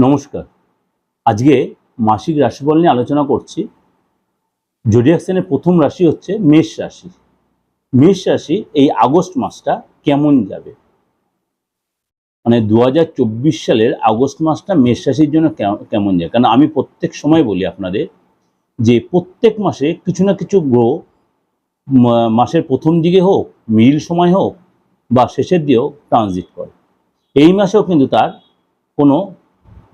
নমস্কার। আজকে মাসিক রাশিফল নিয়ে আলোচনা করছি। জোডিয়াক সাইনের প্রথম রাশি হচ্ছে মেষ রাশি। মেষ রাশি এই আগস্ট মাসটা কেমন যাবে? মানে দু হাজার চব্বিশ সালের আগস্ট মাসটা মেষ রাশির জন্য কেম- কেমন যায়? কারণ আমি প্রত্যেক সময় বলি আপনাদের যে প্রত্যেক মাসে কিছু না কিছু গ্রহ মাসের প্রথম দিকে হোক, মিল সময় হোক বা শেষের দিকেও ট্রানজিট করে। এই মাসেও কিন্তু তার কোনো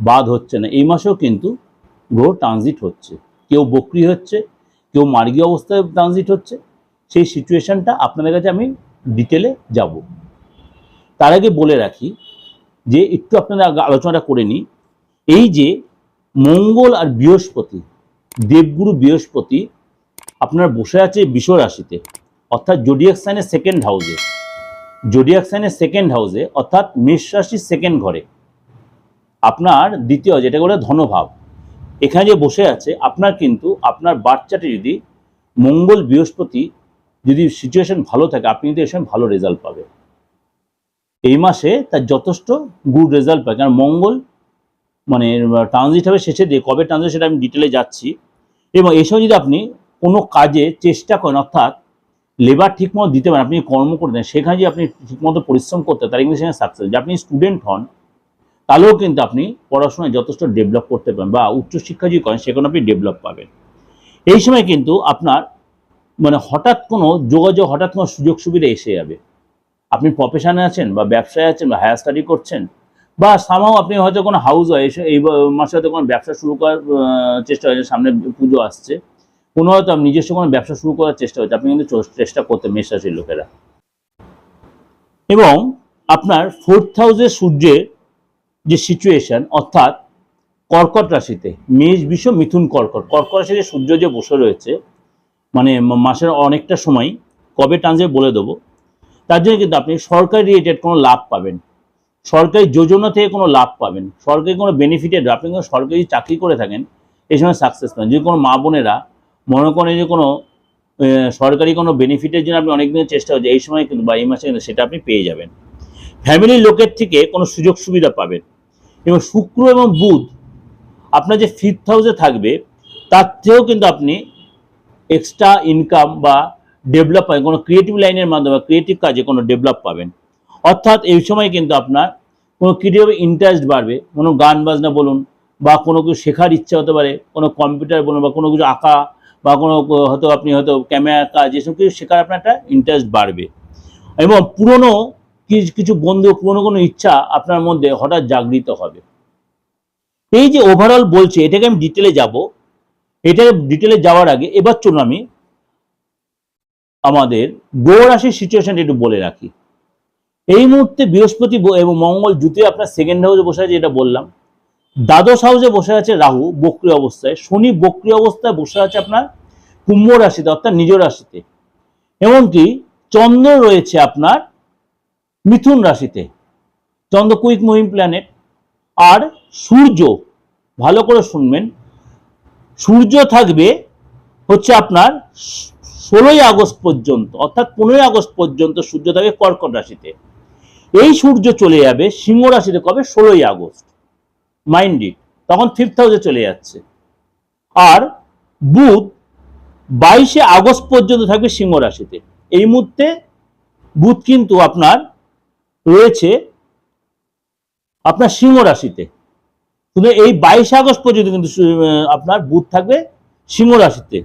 বাদ হচ্ছে না। এই মাসেও কিন্তু গ্রহ ট্রানজিট হচ্ছে। কেউ বক্রি হচ্ছে, কেউ মার্গী অবস্থায় ট্রানজিট হচ্ছে। সেই সিচুয়েশনটা আপনাদের কাছে আমি ডিটেলে যাব। তার আগে বলে রাখি যে, একটু আপনারা আগে আলোচনাটা করে নিই। এই যে, মঙ্গল আর বৃহস্পতি, দেবগুরু বৃহস্পতি, আপনার বসে আছে বিষ রাশিতে, অর্থাৎ জোডিয়াক সাইনের সেকেন্ড হাউসে জোডিয়াক সাইনের সেকেন্ড হাউসে অর্থাৎ মেষ রাশির সেকেন্ড ঘরে। আপনার দ্বিতীয় যেটা বলে ধনভাব, এখানে যে বসে আছে, আপনার কিন্তু আপনার বাচ্চাটি যদি মঙ্গল বৃহস্পতি যদি সিচুয়েশন ভালো থাকে, আপনি কিন্তু সময় ভালো রেজাল্ট পাবেন। এই মাসে তার যথেষ্ট গুড রেজাল্ট পায়, কারণ মঙ্গল মানে ট্রানজিট হবে শেষে দিয়ে কবে ট্রানজিট সেটা আমি ডিটেলে যাচ্ছি। এবং এই সময় যদি আপনি কোনো কাজে চেষ্টা করেন, অর্থাৎ লেবার ঠিকমতো দিতে পারেন, আপনি কর্ম করে দেন, সেখানে যদি আপনি ঠিকমতো পরিশ্রম করতে তাহলে কিন্তু সেখানে সাকসেস যে আপনি স্টুডেন্ট হন তাহলেও কিন্তু আপনি পড়াশোনায় যথেষ্ট ডেভেলপ করতে পারেন বা উচ্চশিক্ষা যদি করেন সেখানে আপনি ডেভেলপ পাবেন। এই সময় কিন্তু আপনার মানে হঠাৎ কোনো যোগাযোগ, হঠাৎ কোনো সুযোগ সুবিধা এসে যাবে। আপনি প্রফেশনে আছেন বা ব্যবসায় আছেন বা হায়ার স্টাডি করছেন, বা সামাও আপনি হয়তো কোনো হাউস হয় এই মাসে হয়তো কোনো ব্যবসা শুরু করার চেষ্টা হয়েছে, সামনে পুজো আসছে, কোনো হয়তো আপনি নিজস্ব কোনো ব্যবসা শুরু করার চেষ্টা হচ্ছে আপনি কিন্তু চেষ্টা করতে মেষ রাশির লোকেরা। এবং আপনার ফোর্থ হাউসের সূর্যের যে সিচুয়েশন অর্থাৎ কর্কট রাশিতে, মেষ বিষ মিথুন কর্কট। কর্কট রাশিতে সূর্য যে বসে রয়েছে মানে মাসের অনেকটা সময় কবে টানছে বলে দেবো, তার জন্য কিন্তু আপনি সরকারি রিলেটেড কোনো লাভ পাবেন। সরকারি যোজনা থেকে কোনো লাভ পাবেন। সরকারি কোনো বেনিফিটেড আপনি কোনো সরকারি চাকরি করে থাকেন, এই সময় সাকসেস পাবেন যদি কোনো মা বোনেরা মনে করেন যে কোনো সরকারি কোনো বেনিফিটের জন্য আপনি অনেক দিনের চেষ্টা হচ্ছে এই সময় কিন্তু বা এই মাসে কিন্তু সেটা আপনি পেয়ে যাবেন। ফ্যামিলির লোকের থেকে কোনো সুযোগ সুবিধা পাবেন। এবং শুক্র এবং বুধ আপনার যে ফিফথ হাউসে থাকবে, তার থেকেও কিন্তু আপনি এক্সট্রা ইনকাম বা ডেভেলপ পাবেন। কোনো ক্রিয়েটিভ লাইনের মাধ্যমে ক্রিয়েটিভ কাজে কোনো ডেভেলপ পাবেন। অর্থাৎ এই সময় কিন্তু আপনার কোনো ক্রিয়েটিভ ইন্টারেস্ট বাড়বে। কোনো গান বাজনা বলুন বা কোনো কিছু শেখার ইচ্ছা হতে পারে, কোনো কম্পিউটার বলুন বা কোনো কিছু আঁকা বা কোনো হয়তো আপনি হয়তো ক্যামেরা কাজ এসব কিছু শেখার আপনার একটা ইন্টারেস্ট বাড়বে। এবং পুরনো কিছু বন্ধু, পুরনো কোনো ইচ্ছা আপনার মধ্যে হঠাৎ জাগৃত হবে। এই যে ওভারঅল বলছে, এটাকে আমি ডিটেলে যাব। এটাকে ডিটেলে যাওয়ার আগে এবার চলুন আমি আমাদের গ্রহ রাশির সিচুয়েশনটা একটু বলে রাখি। এই মুহূর্তে বৃহস্পতি এবং মঙ্গল জুতে আপনার সেকেন্ড হাউসে বসে আছে, যেটা বললাম। দ্বাদশ হাউসে বসে আছে রাহু, বক্রি অবস্থায়। শনি বক্রি অবস্থায় বসে আছে আপনার কুম্ভ রাশিতে, অর্থাৎ নিজ রাশিতে। এমনকি চন্দ্র রয়েছে আপনার মিথুন রাশিতে। চন্দ্র কুইক মুভিং প্ল্যানেট। আর সূর্য, ভালো করে শুনবেন, সূর্য থাকবে হচ্ছে আপনার ষোলোই আগস্ট পর্যন্ত, অর্থাৎ পনেরোই আগস্ট পর্যন্ত সূর্য থাকবে কর্কট রাশিতে। এই সূর্য চলে যাবে সিংহ রাশিতে কবে? ষোলোই আগস্ট। মাইন্ড ইট, তখন ফিফথ হাউসে চলে যাচ্ছে। আর বুধ বাইশে আগস্ট পর্যন্ত থাকবে সিংহ রাশিতে। এই মুহূর্তে বুধ কিন্তু আপনার রয়েছে আপনার সিংহ রাশিতে। কিন্তু এই বাইশে আগস্ট পর্যন্ত কিন্তু আপনার বুধ থাকবে সিংহ রাশিতে।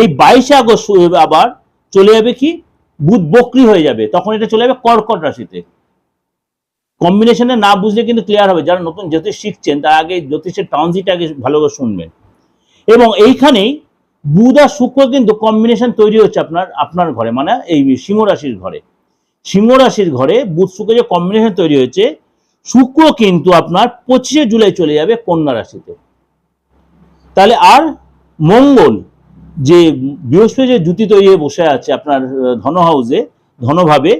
এই বাইশে আগস্ট আবার চলে যাবে কি? বুধ বক্রি হয়ে যাবে। তখন এটা চলে যাবে কর্কট রাশিতে। কম্বিনেশনে না বুঝলে কিন্তু ক্লিয়ার হবে। যারা নতুন জ্যোতিষ শিখছেন, তার আগে জ্যোতিষের ট্রানজিট আগে ভালো করে শুনবেন এবং এইখানেই বুধ আর শুক্র কিন্তু কম্বিনেশন তৈরি হচ্ছে আপনার আপনার ঘরে মানে এই সিংহ রাশির ঘরে। সিংহ রাশির ঘরে বুধ শুক্র যে কম্বিনেশন তৈরি হয়েছে, শুক্র কিন্তু আপনার পঁচিশে জুলাই চলে যাবে কন্যা রাশিতে। তাহলে আর মঙ্গল যে বৃহস্পতি যে জুতি তৈরি হয়ে বসে আছে আপনার ধন হাউসে ধনভাবে,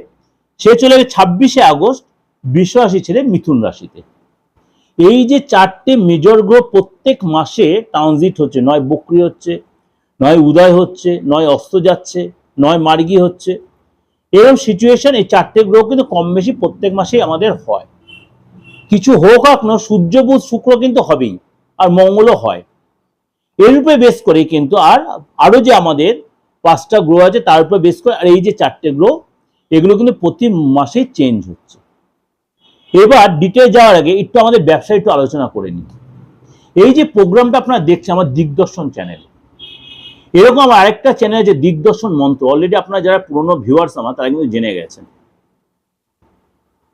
সে চলে যাবে ছাব্বিশে আগস্ট বিশ্ব রাশি ছেড়ে মিথুন রাশিতে। এই যে চারটে মেজর গ্রহ প্রত্যেক মাসে ট্রানজিট হচ্ছে, নয় বক্রি হচ্ছে, নয় উদয় হচ্ছে, নয় অস্ত যাচ্ছে, নয় মার্গী হচ্ছে এরকম সিচুয়েশন এই চারটে গ্রহ কিন্তু কম বেশি প্রত্যেক মাসেই আমাদের হয়। কিছু হোক হোক না সূর্য, বুধ, শুক্র কিন্তু হবেই, আর মঙ্গলও হয়। এর উপরে বেস করে কিন্তু আর আরও যে আমাদের পাঁচটা গ্রহ আছে, তার উপরে বেস করে আর এই যে চারটে গ্রহ, এগুলো কিন্তু প্রতি মাসেই চেঞ্জ হচ্ছে। এবার ডিটেল যাওয়ার আগে একটু আমাদের ব্যবসা একটু আলোচনা করে নিই। এই যে প্রোগ্রামটা আপনারা দেখছেন আমার দিগদর্শন চ্যানেল এরকম আমার আরেকটা চ্যানেল যে দিগদর্শন মন্ত্র অলরেডি আপনারা যারা পুরনো ভিউয়ার্স আমার, তারা কিন্তু জেনে গেছেন।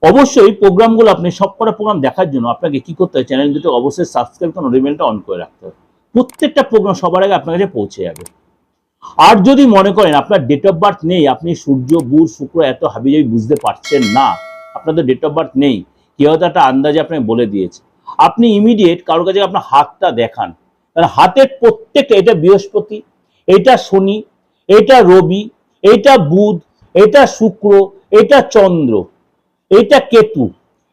অবশ্যই প্রোগ্রামগুলো আপনি সব কটা প্রোগ্রাম দেখার জন্য আপনাকে কি করতে হবে? চ্যানেল দুটো অবশ্যই সাবস্ক্রাইব করে নোটিফিকেশনটা অন করে রাখতে হবে। প্রত্যেকটা প্রোগ্রাম সবার আগে আপনার কাছে পৌঁছে যাবে। আর যদি মনে করেন আপনার ডেট অফ বার্থ নেই, আপনি সূর্য, বুধ, শুক্র এত হাবি হাবিজাবি বুঝতে পারছেন না আপনাদের ডেট অফ বার্থ নেই কেউ হয়তো একটা আন্দাজে আপনাকে বলে দিয়েছে। আপনি ইমিডিয়েট কারোর কাছে আপনার হাতটা দেখান। কারণ হাতের প্রত্যেকটা, এটা বৃহস্পতি এটা শনি, এটা রবি, এটা বুধ, এটা শুক্র, এটা চন্দ্র, এটা কেতু,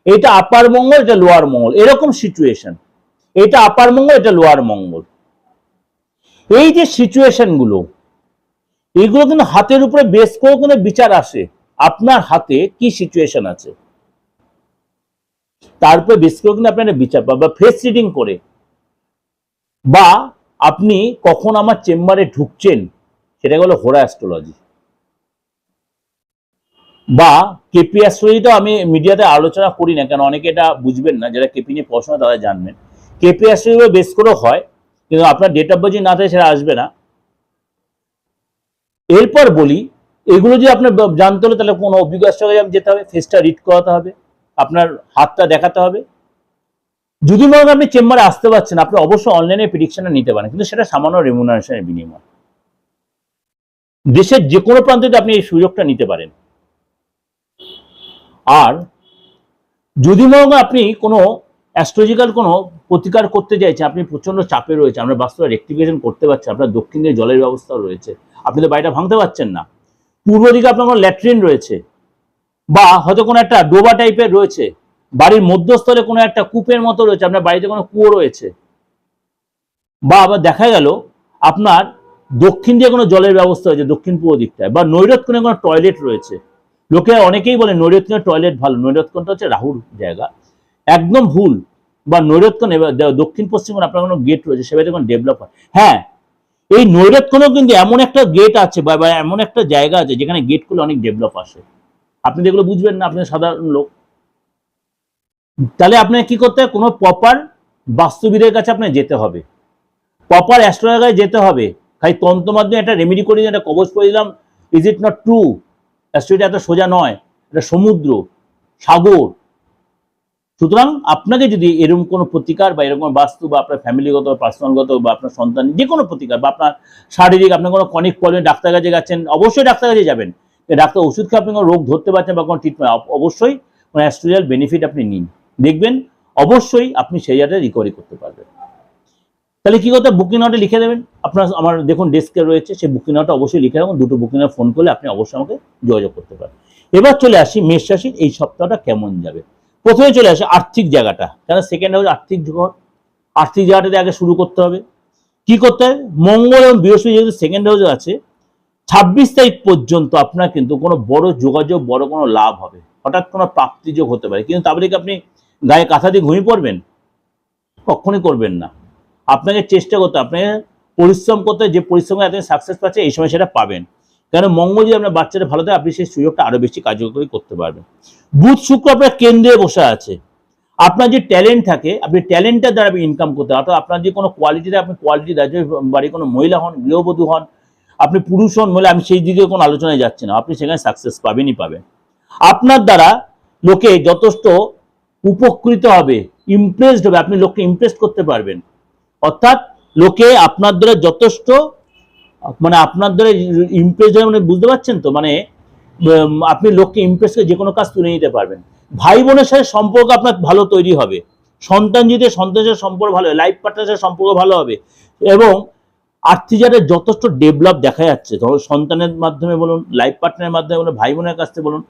এটা আপার মঙ্গল, এটা লোয়ার মঙ্গল, এরকম সিচুয়েশন এটা আপার মঙ্গল, এটা লোয়ার মঙ্গল। এই যে সিচুয়েশনগুলো, এগুলো কিন্তু হাতের উপরে বেস করে কিন্তু বিচার আসে, আপনার হাতে কি সিচুয়েশন আছে। তারপরে বেস করে কিন্তু আপনার বিচার পাবে বা ফেস রিডিং করে, বা আপনি কখন আমার চেম্বারে ঢুকছেন? সেটা হলো হোরা অ্যাস্ট্রোলজি বা কেপি অ্যাস্ট্রোলজি তো আমি মিডিয়াতে আলোচনা করি না, কেন অনেকে এটা বুঝবেন না, যারা কেপি নিয়ে পড়াশোনা তারা জানবেন। কেপি অ্যাস্ট্রোলজি বেস করেও হয়, কিন্তু আপনার ডেট অফ বার্থ না থাকে সেটা আসবে না। এরপর বলি, এগুলো যদি আপনার জানতে হলে তাহলে কোনো অভিজ্ঞ অ্যাস্ট্রোলজি যেতে হবে ফেসটা রিড করাতে হবে, আপনার হাতটা দেখাতে হবে। যদি মনে আপনি চেম্বারে আসতে পারছেন, আপনি অবশ্যই অনলাইনে প্রিডিকশনটা নিতে পারেন, কিন্তু সেটা সামান্য রেমুনারেশনের বিনিময়। দেশের যে কোনো প্রান্তে আপনি এই সুযোগটা নিতে পারেন। আর যদি মনে আপনি কোনো অ্যাস্ট্রোলজিক্যাল কোনো প্রতিকার করতে চাইছেন, আপনি প্রচণ্ড চাপে রয়েছে আমরা বাস্তবে রেক্টিফিকেশন করতে পারছি আপনার দক্ষিণ দিকে জলের ব্যবস্থা রয়েছে, আপনি তো বাড়িটা ভাঙতে পারছেন না, পূর্ব দিকে আপনার কোনো ল্যাট্রিন রয়েছে, বা হয়তো কোনো একটা ডোবা টাইপের রয়েছে বাড়ির মধ্যস্থলে কোনো একটা কূপের মতো রয়েছে, আপনার বাড়িতে কোনো কুয়ো রয়েছে। বা আবার দেখা গেল, আপনার দক্ষিণ দিয়ে কোনো জলের ব্যবস্থা হয়েছে দক্ষিণ পূর্ব দিকটায়, বা নৈরৎকোণে কোনো টয়লেট রয়েছে। লোকে অনেকেই বলে নৈরৎকোণে টয়লেট ভালো নৈরৎকোণটা হচ্ছে রাহুর জায়গা। একদম ভুল, বা নৈরৎকোণ এবার দক্ষিণ পশ্চিম আপনার কোনো গেট রয়েছে সেভাবে কোনো ডেভেলপ হয়। হ্যাঁ এই নৈরৎকোণেও কিন্তু এমন একটা গেট আছে, বা এমন একটা জায়গা আছে, যেখানে গেট খুলে অনেক ডেভেলপ আসে। আপনি যেগুলো বুঝবেন না, আপনি সাধারণ লোক। তাহলে আপনাকে কি করতে হবে? কোনো প্রপার বাস্তুবিদের কাছে আপনাকে যেতে হবে। প্রপার অ্যাস্ট্রোলজায় যেতে হবে। খালি তন্ত্র মাধ্যমে একটা রেমেডি করে একটা কবচ করে দিলাম। Is it not true astrology এত সোজা নয়। এটা সমুদ্র, সাগর। সুতরাং আপনাকে যদি এরকম কোনো প্রতিকার বা এরকম বাস্তু বা আপনার ফ্যামিলিগত পার্সোনালগত বা আপনার সন্তান, যে কোনো প্রতিকার বা আপনার শারীরিক আপনার কোনো কনিক প্রবলেম ডাক্তার কাছে গেছেন, অবশ্যই ডাক্তার কাছে যাবেন। ডাক্তার ওষুধ খেয়ে আপনি কোনো রোগ ধরতে পারছেন বা কোনো ট্রিটমেন্ট অবশ্যই কোনো অ্যাস্ট্রোলজিয়াল বেনিফিট আপনি নিন। দেখবেন অবশ্যই আপনি সেই জায়গাটা রিকভারি করতে পারবেন। তাহলে কি করতে বুকিং নোটে লিখে দেবেন। আপনার আমার দেখুন ডেস্কে রয়েছে, সেই বুকিং নোটটা অবশ্যই লিখে রাখুন। দুটো বুকিং নোট ফোন করলে আপনি অবশ্যই আমাকে যোগাযোগ করতে পারেন এবার চলে আসি মেষ রাশির এই সপ্তাহটা কেমন যাবে? প্রথমে চলে আসে আর্থিক জায়গাটা। কেন? সেকেন্ড হচ্ছে আর্থিক জগৎ আর্থিক জায়গাটাতে আগে শুরু করতে হবে। কি করতে হবে? মঙ্গল এবং বৃহস্পতি যেহেতু সেকেন্ড হাউসে আছে, ছাব্বিশ তারিখ পর্যন্ত আপনার কিন্তু কোনো বড় যোগাযোগ, বড় কোনো লাভ হবে। হঠাৎ কোনো প্রাপ্তিযোগ হতে পারে। কিন্তু তারপরে কি আপনি গায়ে কাঁথা দিয়ে ঘুমিয়ে পড়বেন? কখনই করবেন না। আপনাকে চেষ্টা করতে আপনাকে পরিশ্রম করতে যে পরিশ্রমে আপনি সাকসেস পাচ্ছে এই সময় সেটা পাবেন। কেন? মঙ্গল যদি আপনার বাচ্চাটা ভালো থাকে, আপনি সেই সুযোগটা আরও বেশি কার্যকরী করতে পারবেন। বুধ, শুক্র আপনার কেন্দ্রে বসে আছে। আপনার যে ট্যালেন্ট থাকে, আপনি ট্যালেন্টের দ্বারা আপনি ইনকাম করতে অর্থাৎ আপনার যে কোনো কোয়ালিটিতে আপনি কোয়ালিটি দেয় বাড়ি কোনো মহিলা হন, গৃহবধূ হন, আপনি পুরুষ হন, মহিলা, আমি সেই দিকে কোনো আলোচনায় যাচ্ছি না। আপনি সেখানে সাকসেস পাবেনই পাবেন। আপনার দ্বারা লোকে যথেষ্ট উপকৃত হবে ইমপ্রেসড হবে, আপনি লোককে ইমপ্রেস করতে পারবেন। অর্থাৎ লোকে আপনার দ্বারা যথেষ্ট মানে আপনার দ্বারা ইমপ্রেস মানে বুঝতে পারছেন তো? মানে আপনি লোককে ইমপ্রেস করে যে কোনো কাজ তুলে নিতে পারবেন। ভাই বোনের সাথে সম্পর্ক আপনার ভালো তৈরি হবে। সন্তান যদি সন্তানের সম্পর্ক ভালো হবে লাইফ পার্টনার সাথে সম্পর্ক ভালো হবে, এবং আর্থিক যথেষ্ট ডেভেলপ দেখা যাচ্ছে। ধরো সন্তানের মাধ্যমে বলুন লাইফ পার্টনারের মাধ্যমে বলুন ভাই বোনের কাছ থেকে বলুন,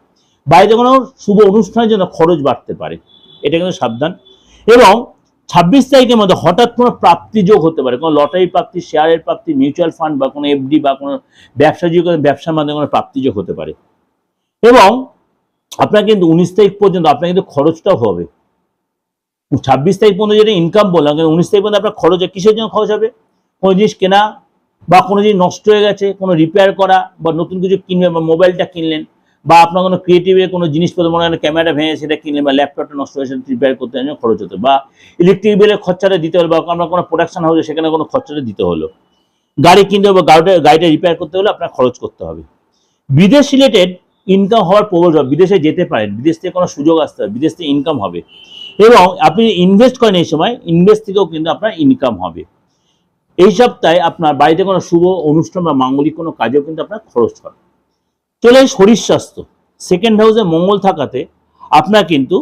বাইরে কোনো শুভ অনুষ্ঠানের জন্য খরচ বাড়তে পারে। এটা কিন্তু সাবধান। এবং ছাব্বিশ তারিখের মধ্যে হঠাৎ কোনো প্রাপ্তি যোগ হতে পারে, কোনো লটারি প্রাপ্তি, শেয়ারের প্রাপ্তি, মিউচুয়াল ফান্ড বা কোনো এফডি বা কোনো ব্যবসা যে কোনো ব্যবসার মাধ্যমে কোনো প্রাপ্তি যোগ হতে পারে। এবং আপনার কিন্তু উনিশ তারিখ পর্যন্ত আপনার কিন্তু খরচটাও হবে। ছাব্বিশ তারিখ পর্যন্ত যেটা ইনকাম বললাম, কিন্তু উনিশ তারিখ পর্যন্ত আপনার খরচ কিসের জন্য খরচ হবে? কোনো জিনিস কেনা বা কোনো জিনিস নষ্ট হয়ে গেছে, কোনো রিপেয়ার করা বা নতুন কিছু কিনবেন বা মোবাইলটা কিনলেন বা আপনার কোনো ক্রিয়েটিভের কোনো জিনিসপত্র, মনে হয় ক্যামেরাটা ভেঙে সেটা কিনলেন বা ল্যাপটপটা নষ্ট হয়েছে রিপেয়ার করতে জন্য খরচ হতো বা ইলেকট্রিক বিলের খরচাটা দিতে হলো বা আপনার কোনো প্রোডাকশন হাউসে সেখানে কোনো খরচাটা দিতে হলো। গাড়ি কিনতে হবে গাড়িটা গাড়িটা রিপেয়ার করতে হলে আপনার খরচ করতে হবে। বিদেশ রিলেটেড ইনকাম হওয়ার প্রবল বিদেশে যেতে পারেন, বিদেশ থেকে কোনো সুযোগ আসতে হবে, বিদেশ থেকে ইনকাম হবে। এবং আপনি ইনভেস্ট করেন এই সময় ইনভেস্ট থেকেও কিন্তু আপনার ইনকাম হবে। এই সপ্তাহে আপনার বাড়িতে কোনো শুভ অনুষ্ঠান বা মাঙ্গলিক কোনো কাজেও কিন্তু আপনার খরচ হয় চলে শরীর স্বাস্থ্য। সেকেন্ড হাউসে মঙ্গল থাকাতে আপনার কিন্তু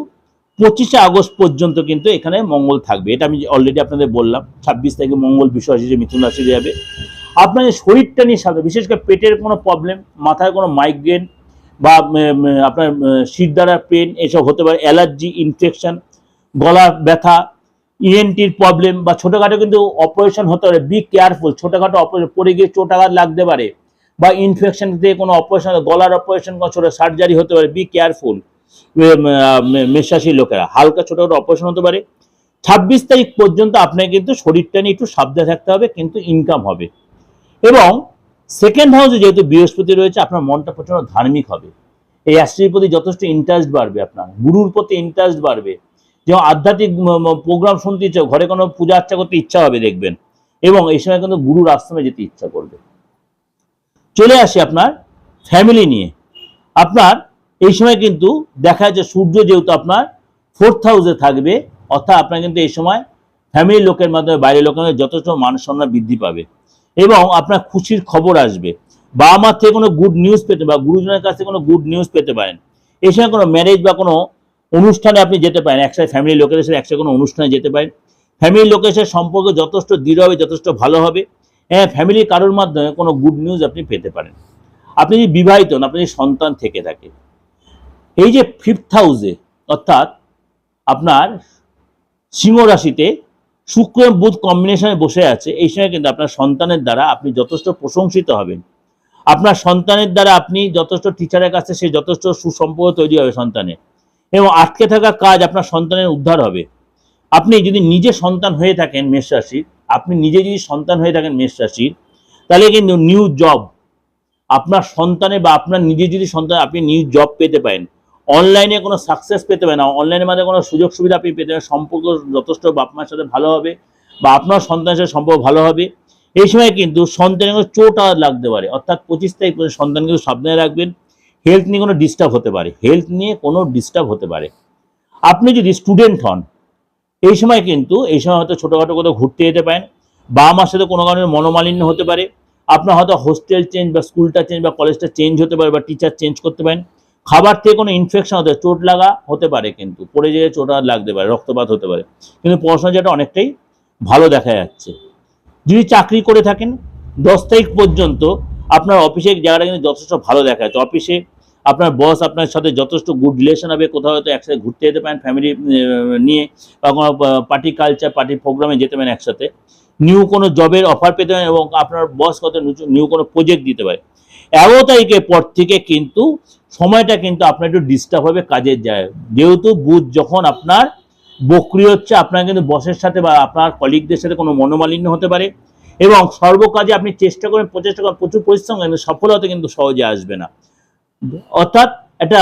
পঁচিশে আগস্ট পর্যন্ত কিন্তু এখানে মঙ্গল থাকবে। এটা আমি অলরেডি আপনাদের বললাম। ছাব্বিশ তারিখে মঙ্গল বিষয় যে মিথুন রাশি যাবে। আপনার যে শরীরটা নিয়ে সাথে, বিশেষ করে পেটের কোনো প্রবলেম মাথায় কোনো মাইগ্রেন বা আপনার শির দ্বারা পেন এসব হতে পারে অ্যালার্জি ইনফেকশন গলা ব্যথা ইএনটির প্রবলেম বা ছোটোখাটো কিন্তু অপারেশন হতে পারে। বি কেয়ারফুল ছোটোখাটো অপারেশন পড়ে গিয়ে চোট আঘাত লাগতে পারে। বা ইনফেকশন দিয়ে কোনো অপারেশন গলার অপারেশন ছোটো সার্জারি হতে পারে বি কেয়ারফুল মেষরাশির লোকেরা, হালকা ছোটোখাটো অপারেশন হতে পারে। ছাব্বিশ তারিখ পর্যন্ত আপনাকে কিন্তু শরীরটা নিয়ে একটু সাবধানে থাকতে হবে, কিন্তু ইনকাম হবে। এবং সেকেন্ড হাউসে যেহেতু বৃহস্পতি রয়েছে, আপনার মনটা প্রচণ্ড ধার্মিক হবে। এই রাশির প্রতি যথেষ্ট ইন্টারেস্ট বাড়বে আপনার, গুরুর প্রতি ইন্টারেস্ট বাড়বে। যেমন আধ্যাত্মিক প্রোগ্রাম শুনতে ইচ্ছা, ঘরে কোনো পূজা আর্চা করতে ইচ্ছা হবে দেখবেন। এবং এই সময় কিন্তু গুরুর আশ্রমে যেতে ইচ্ছা করবে। চলে আসে আপনার ফ্যামিলি নিয়ে। আপনার এই সময় কিন্তু দেখা যাচ্ছে সূর্য যেহেতু আপনার ফোর্থ হাউসে থাকবে, অর্থাৎ আপনার কিন্তু এই সময় ফ্যামিলির লোকের মাধ্যমে, বাইরের লোকের মাধ্যমে যথেষ্ট মান সম্মান বৃদ্ধি পাবে এবং আপনার খুশির খবর আসবে। বাবা মার থেকে কোনো গুড নিউজ পেতে বা গুরুজনের কাছ থেকে কোনো গুড নিউজ পেতে পারেন। এই সময় কোনো ম্যারেজ বা কোনো অনুষ্ঠানে আপনি যেতে পারেন, একসাথে ফ্যামিলির লোকেদের সাথে একসাথে কোনো অনুষ্ঠানে যেতে পারেন। ফ্যামিলির লোকের সাথে সম্পর্ক যথেষ্ট দৃঢ় হবে, যথেষ্ট ভালো হবে। হ্যাঁ ফ্যামিলির কারোর মাধ্যমে কোনো গুড নিউজ আপনি পেতে পারেন। আপনি যদি বিবাহিত হন, আপনি সন্তান থেকে থাকে এই যে ফিফথ হাউসে অর্থাৎ আপনার সিংহ রাশিতে শুক্র বুধ কম্বিনেশনে বসে আছে, এই সময় কিন্তু আপনার সন্তানের দ্বারা আপনি যথেষ্ট প্রশংসিত হবেন। আপনার সন্তানের দ্বারা আপনি যথেষ্ট টিচারের কাছে সে যথেষ্ট সুসম্পর্ক তৈরি হবে সন্তানের। এবং আটকে থাকা কাজ আপনার সন্তানের উদ্ধার হবে। আপনি যদি নিজে সন্তান হয়ে থাকেন মেষ রাশির আপনি নিজে যদি সন্তান হয়ে থাকেন মেষ রাশির, তাহলে কিন্তু নিউ জব আপনার সন্তানে বা আপনার নিজে যদি সন্তান, আপনি নিউ জব পেতে পারেন। অনলাইনে কোনো সাকসেস পেতে পারেন অনলাইনের মাধ্যমে কোনো সুযোগ সুবিধা আপনি পেতে পারেন, সম্পর্ক যথেষ্ট বাপ মার সাথে ভালো হবে বা আপনার সন্তানের সাথে সম্পর্ক ভালো হবে। এই সময় কিন্তু সন্তানের কোনো চোট লাগতে পারে, অর্থাৎ পঁচিশ তারিখ পর্যন্ত সন্তান কিন্তু সাবধানে রাখবেন। হেলথ নিয়ে কোনো ডিস্টার্ব হতে পারে হেলথ নিয়ে কোনো ডিস্টার্ব হতে পারে। আপনি যদি স্টুডেন্ট হন এই সময় কিন্তু, এই সময় হয়তো ছোটোখাটো কোথাও ঘুরতে যেতে পারেন বাবা মার সাথে কোনো কারণে মনোমালিন্য হতে পারে, আপনার হয়তো হোস্টেল চেঞ্জ বা স্কুলটা চেঞ্জ বা কলেজটা চেঞ্জ হতে পারে বা টিচার চেঞ্জ করতে পারেন, খাবার থেকে কোনো ইনফেকশন হতে, চোট লাগা হতে পারে কিন্তু, পড়ে যেয়ে চোট লাগতে পারে, রক্তপাত হতে পারে, কিন্তু পড়াশোনা যেটা অনেকটাই ভালো দেখা যাচ্ছে। যদি চাকরি করে থাকেন, দশ তারিখ পর্যন্ত আপনার অফিসের জায়গাটা কিন্তু যথেষ্ট ভালো দেখা যাচ্ছে অফিসে আপনার বস আপনার সাথে যথেষ্ট গুড রিলেশন হবে, কোথাও হয়তো একসাথে ঘুরতে যেতে পারেন ফ্যামিলি নিয়ে, বা কোনো পার্টি কালচার পার্টি প্রোগ্রামে যেতে পারেন একসাথে। নিউ কোনো জবের অফার পেতে পারেন এবং আপনার বস কত নিউ কোনো প্রজেক্ট দিতে পারে। এগারো তারিখের পর থেকে কিন্তু সময়টা কিন্তু আপনার একটু ডিস্টার্ব হবে, কাজের যায়। যেহেতু বুধ যখন আপনার বকরি হচ্ছে, আপনার কিন্তু বসের সাথে বা আপনার কলিগদের সাথে কোনো মনোমালিন্য হতে পারে এবং সর্বকাজে আপনি চেষ্টা করেন, প্রচেষ্টা করেন, প্রচুর পরিশ্রম, কিন্তু সফলতা কিন্তু সহজে আসবে না। অর্থাৎ এটা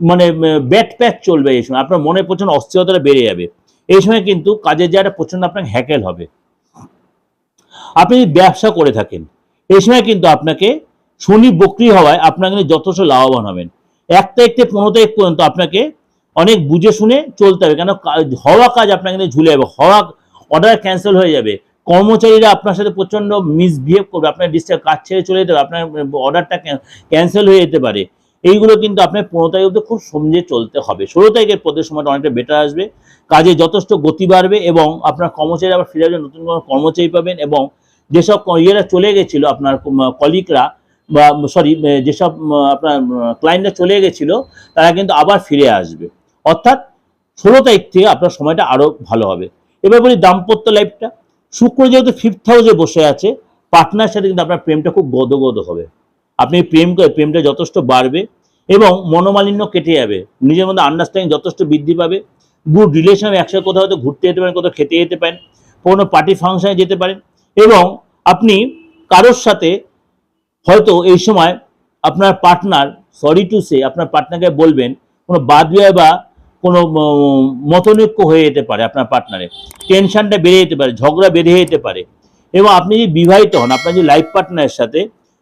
মানে ব্যাট প্যাচ চলবে এই সময়। আপনার মনে প্রচণ্ড অস্থিরতাটা বেড়ে যাবে। এই সময় কিন্তু কাজের জায়গাটা প্রচণ্ড আপনার হ্যাকেল হবে। আপনি যদি ব্যবসা করে থাকেন, এই সময় কিন্তু আপনাকে শনি বকরি হওয়ায় আপনার যথেষ্ট লাভবান হবেন। এক তারিখ থেকে পনেরো তারিখ পর্যন্ত আপনাকে অনেক বুঝে শুনে চলতে হবে। কেন? হওয়া কাজ আপনার কিন্তু ঝুলে যাবে। হওয়া অর্ডার ক্যান্সেল হয়ে যাবে। কর্মচারীরা আপনার সাথে প্রচণ্ড মিসবিহেভ করবে, আপনার ডিস্টার্ব কাজ ছেড়ে চলে যেতে হবে আপনার অর্ডারটা ক্যান্সেল হয়ে যেতে পারে। এইগুলো কিন্তু আপনার পনেরো তারিখ অব্দি খুব সমঝে চলতে হবে। ষোলো তারিখের পদের সময়টা অনেকটা বেটার আসবে। কাজে যথেষ্ট গতি বাড়বে এবং আপনার কর্মচারী আবার ফিরে আসবে, নতুন কোনো কর্মচারী পাবেন এবং যেসব ইয়েরা চলে গেছিল আপনার কলিগরা বা সরি যেসব আপনার ক্লায়েন্টরা চলে গেছিল, তারা কিন্তু আবার ফিরে আসবে। অর্থাৎ ষোলো তারিখ থেকে আপনার সময়টা আরও ভালো হবে। এবার বলি দাম্পত্য লাইফটা শুক্র যেহেতু ফিফথ হাউসে বসে আছে পার্টনার সাথে কিন্তু আপনার প্রেমটা খুব গদগদ হবে। আপনি প্রেম প্রেমটা যথেষ্ট বাড়বে এবং মনোমালিন্য কেটে যাবে। নিজের মধ্যে আন্ডারস্ট্যান্ডিং যথেষ্ট বৃদ্ধি পাবে। গুড রিলেশন একসাথে কোথাও হয়তো ঘুরতে যেতে পারেন, কোথাও খেতে যেতে পারেন, কোনো পার্টি ফাংশনে যেতে পারেন এবং আপনি কারোর সাথে হয়তো এই সময় আপনার পার্টনার সরি টু সে আপনার পার্টনারকে বলবেন, কোনো বাদ বিবাহ বা কোনো মতনৈক্য হয়ে যেতে পারে আপনার পার্টনারে টেনশনটা বেড়ে যেতে পারে, ঝগড়া বেড়ে যেতে পারে। এবং আপনি যদি বিবাহিত হন, আপনার যে লাইফ পার্টনারের সাথে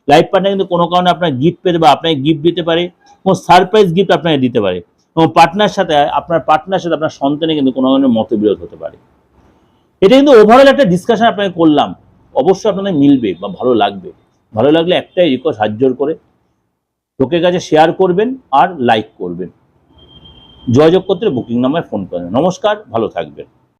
লাইফ পার্টনার কিন্তু কোনো কারণে আপনার গিফট পেতে বা আপনাকে গিফট দিতে পারে, কোনো সারপ্রাইজ গিফট আপনাকে দিতে পারে। এবং পার্টনার সাথে, আপনার পার্টনার সাথে আপনার সন্তানে কিন্তু কোনো ধরনের মতবিরোধ হতে পারে। এটা কিন্তু ওভারঅল একটা ডিসকাশন আপনাকে করলাম। অবশ্যই আপনাদের মিলবে বা ভালো লাগবে। ভালো লাগলে একটাই রিকোয়েস্ট হাত করে, লোকের কাছে শেয়ার করবেন আর লাইক করবেন। যোগাযোগ করতে বুকিং নাম্বারে ফোন করেন নমস্কার ভালো থাকবেন।